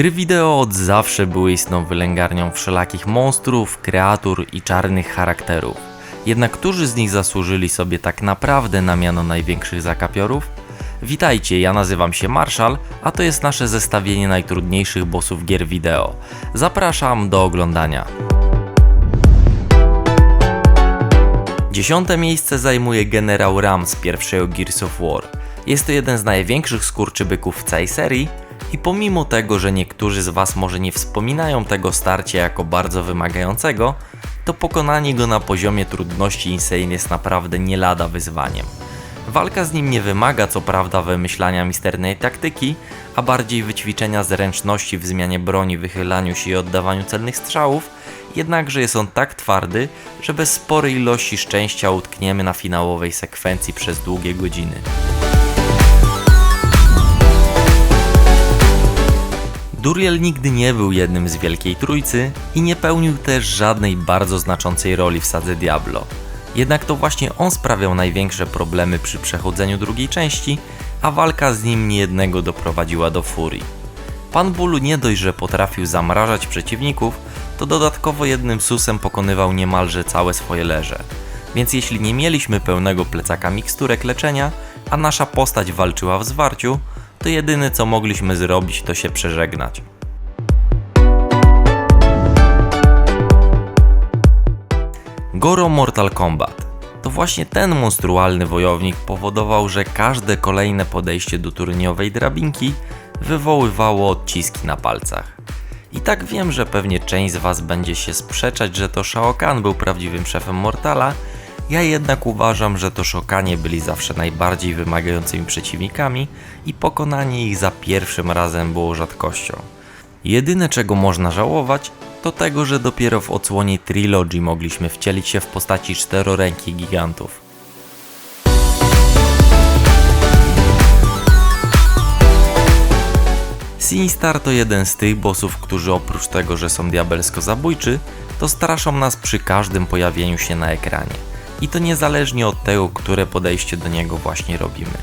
Gry wideo od zawsze były istną wylęgarnią wszelakich monstrów, kreatur i czarnych charakterów. Jednak którzy z nich zasłużyli sobie tak naprawdę na miano największych zakapiorów? Witajcie, ja nazywam się Marshall, a to jest nasze zestawienie najtrudniejszych bossów gier wideo. Zapraszam do oglądania. Dziesiąte miejsce zajmuje generał Ram z pierwszego Gears of War. Jest to jeden z największych skurczybyków w całej serii i pomimo tego, że niektórzy z Was może nie wspominają tego starcia jako bardzo wymagającego, to pokonanie go na poziomie trudności Insane jest naprawdę nie lada wyzwaniem. Walka z nim nie wymaga co prawda wymyślania misternej taktyki, a bardziej wyćwiczenia zręczności w zmianie broni, wychylaniu się i oddawaniu celnych strzałów, jednakże jest on tak twardy, że bez sporej ilości szczęścia utkniemy na finałowej sekwencji przez długie godziny. Duriel nigdy nie był jednym z Wielkiej Trójcy i nie pełnił też żadnej bardzo znaczącej roli w sadze Diablo. Jednak to właśnie on sprawiał największe problemy przy przechodzeniu drugiej części, a walka z nim niejednego doprowadziła do furii. Pan Bólu nie dość, że potrafił zamrażać przeciwników, to dodatkowo jednym susem pokonywał niemalże całe swoje leże. Więc jeśli nie mieliśmy pełnego plecaka miksturek leczenia, a nasza postać walczyła w zwarciu, to jedyne co mogliśmy zrobić to się przeżegnać. Goro Mortal Kombat. To właśnie ten monstrualny wojownik powodował, że każde kolejne podejście do turniejowej drabinki wywoływało odciski na palcach. I tak wiem, że pewnie część z Was będzie się sprzeczać, że to Shao Kahn był prawdziwym szefem Mortala, ja jednak uważam, że to Szokanie byli zawsze najbardziej wymagającymi przeciwnikami i pokonanie ich za pierwszym razem było rzadkością. Jedyne czego można żałować, to tego, że dopiero w odsłonie Trilogy mogliśmy wcielić się w postaci czterorękich gigantów. Sinistar to jeden z tych bossów, którzy oprócz tego, że są diabelsko zabójczy, to straszą nas przy każdym pojawieniu się na ekranie. I to niezależnie od tego, które podejście do niego właśnie robimy.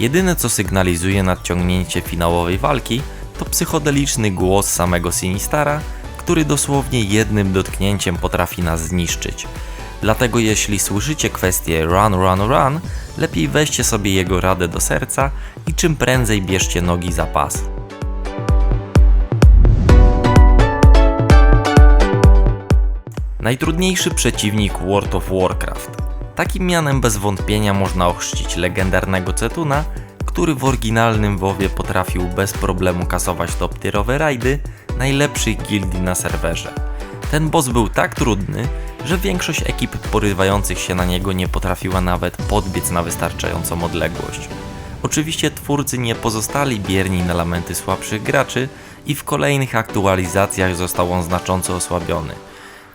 Jedyne co sygnalizuje nadciągnięcie finałowej walki, to psychodeliczny głos samego Sinistara, który dosłownie jednym dotknięciem potrafi nas zniszczyć. Dlatego jeśli słyszycie kwestię run, run, run, lepiej weźcie sobie jego radę do serca i czym prędzej bierzcie nogi za pas. Najtrudniejszy przeciwnik World of Warcraft. Takim mianem bez wątpienia można ochrzcić legendarnego Cetuna, który w oryginalnym WoWie potrafił bez problemu kasować top tierowe rajdy najlepszych gildii na serwerze. Ten boss był tak trudny, że większość ekip porywających się na niego nie potrafiła nawet podbiec na wystarczającą odległość. Oczywiście twórcy nie pozostali bierni na lamenty słabszych graczy i w kolejnych aktualizacjach został on znacząco osłabiony.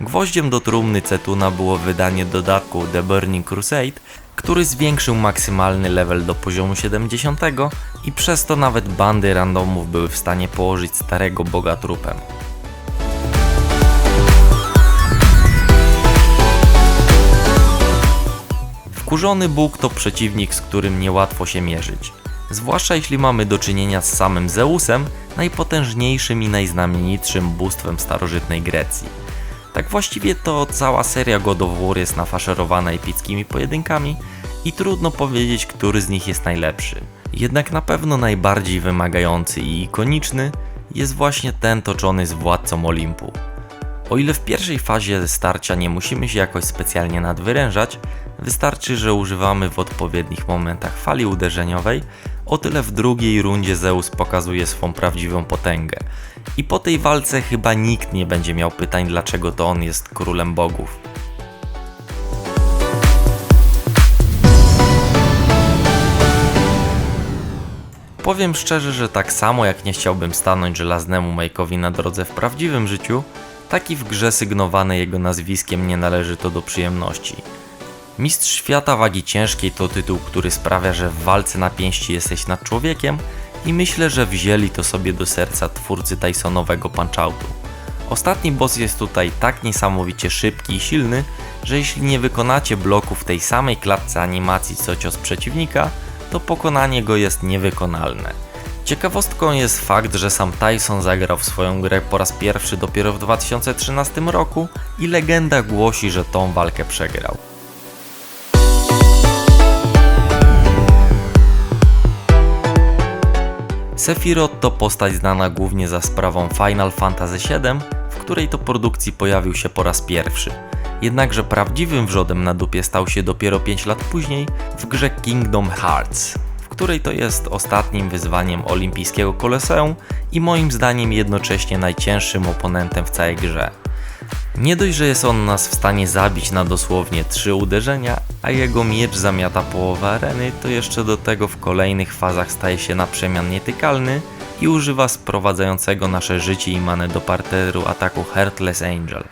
Gwoździem do trumny Cetuna było wydanie dodatku The Burning Crusade, który zwiększył maksymalny level do poziomu 70 i przez to nawet bandy randomów były w stanie położyć starego boga trupem. Wkurzony Bóg to przeciwnik, z którym niełatwo się mierzyć. Zwłaszcza jeśli mamy do czynienia z samym Zeusem, najpotężniejszym i najznamienitszym bóstwem starożytnej Grecji. Tak właściwie to cała seria God of War jest nafaszerowana epickimi pojedynkami i trudno powiedzieć, który z nich jest najlepszy. Jednak na pewno najbardziej wymagający i ikoniczny jest właśnie ten toczony z Władcą Olimpu. O ile w pierwszej fazie starcia nie musimy się jakoś specjalnie nadwyrężać, wystarczy, że używamy w odpowiednich momentach fali uderzeniowej, o tyle w drugiej rundzie Zeus pokazuje swą prawdziwą potęgę. I po tej walce chyba nikt nie będzie miał pytań, dlaczego to on jest królem bogów. Powiem szczerze, że tak samo jak nie chciałbym stanąć żelaznemu Majkowi na drodze w prawdziwym życiu, tak i w grze sygnowanej jego nazwiskiem nie należy to do przyjemności. Mistrz świata wagi ciężkiej to tytuł, który sprawia, że w walce na pięści jesteś nad człowiekiem i myślę, że wzięli to sobie do serca twórcy Tysonowego Punch-Outu. Ostatni boss jest tutaj tak niesamowicie szybki i silny, że jeśli nie wykonacie bloku w tej samej klatce animacji co cios przeciwnika, to pokonanie go jest niewykonalne. Ciekawostką jest fakt, że sam Tyson zagrał w swoją grę po raz pierwszy dopiero w 2013 roku i legenda głosi, że tą walkę przegrał. Sephiroth to postać znana głównie za sprawą Final Fantasy VII, w której to produkcji pojawił się po raz pierwszy. Jednakże prawdziwym wrzodem na dupie stał się dopiero 5 lat później w grze Kingdom Hearts, w której to jest ostatnim wyzwaniem olimpijskiego koloseum i moim zdaniem jednocześnie najcięższym oponentem w całej grze. Nie dość, że jest on nas w stanie zabić na dosłownie trzy uderzenia, a jego miecz zamiata połowę areny, to jeszcze do tego w kolejnych fazach staje się na przemian nietykalny i używa sprowadzającego nasze życie i manę do parteru ataku Heartless Angel.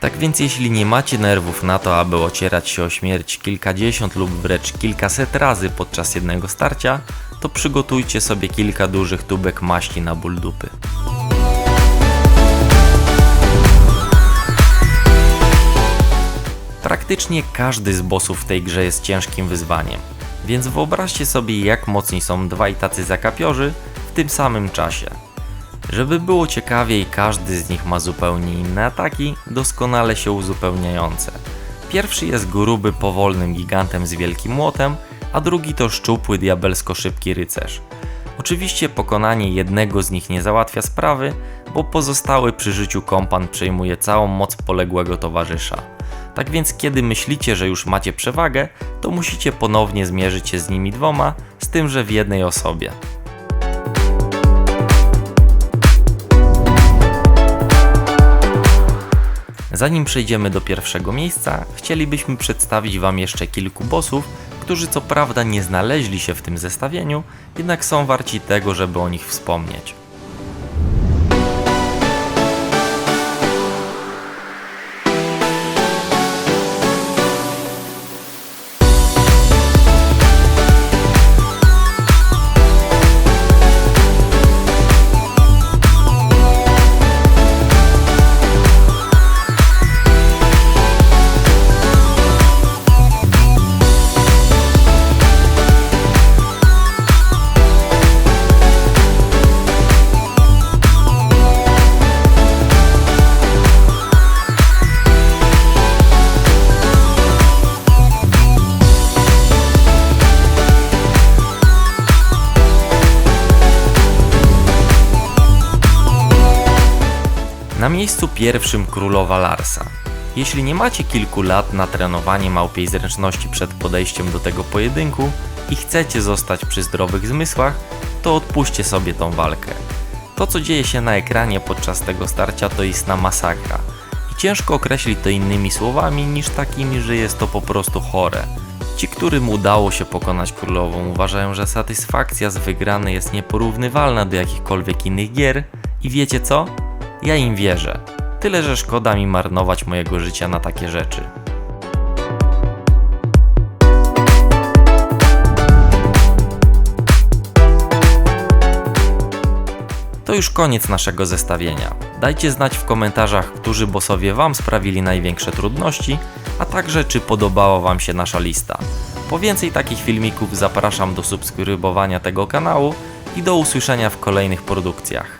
Tak więc jeśli nie macie nerwów na to, aby ocierać się o śmierć kilkadziesiąt lub wręcz kilkaset razy podczas jednego starcia, to przygotujcie sobie kilka dużych tubek maści na ból dupy. Praktycznie każdy z bossów w tej grze jest ciężkim wyzwaniem, więc wyobraźcie sobie jak mocni są dwaj tacy zakapiorzy w tym samym czasie. Żeby było ciekawiej, każdy z nich ma zupełnie inne ataki, doskonale się uzupełniające. Pierwszy jest gruby, powolnym gigantem z wielkim młotem, a drugi to szczupły, diabelsko szybki rycerz. Oczywiście pokonanie jednego z nich nie załatwia sprawy, bo pozostały przy życiu kompan przejmuje całą moc poległego towarzysza. Tak więc kiedy myślicie, że już macie przewagę, to musicie ponownie zmierzyć się z nimi dwoma, z tym, że w jednej osobie. Zanim przejdziemy do pierwszego miejsca, chcielibyśmy przedstawić Wam jeszcze kilku bossów, którzy co prawda nie znaleźli się w tym zestawieniu, jednak są warci tego, żeby o nich wspomnieć. Na miejscu pierwszym królowa Larsa. Jeśli nie macie kilku lat na trenowanie małpiej zręczności przed podejściem do tego pojedynku i chcecie zostać przy zdrowych zmysłach, to odpuśćcie sobie tą walkę. To co dzieje się na ekranie podczas tego starcia to istna masakra. I ciężko określić to innymi słowami niż takimi, że jest to po prostu chore. Ci, którym udało się pokonać królową, uważają, że satysfakcja z wygranej jest nieporównywalna do jakichkolwiek innych gier i wiecie co? Ja im wierzę. Tyle, że szkoda mi marnować mojego życia na takie rzeczy. To już koniec naszego zestawienia. Dajcie znać w komentarzach, którzy bossowie Wam sprawili największe trudności, a także czy podobała Wam się nasza lista. Po więcej takich filmików zapraszam do subskrybowania tego kanału i do usłyszenia w kolejnych produkcjach.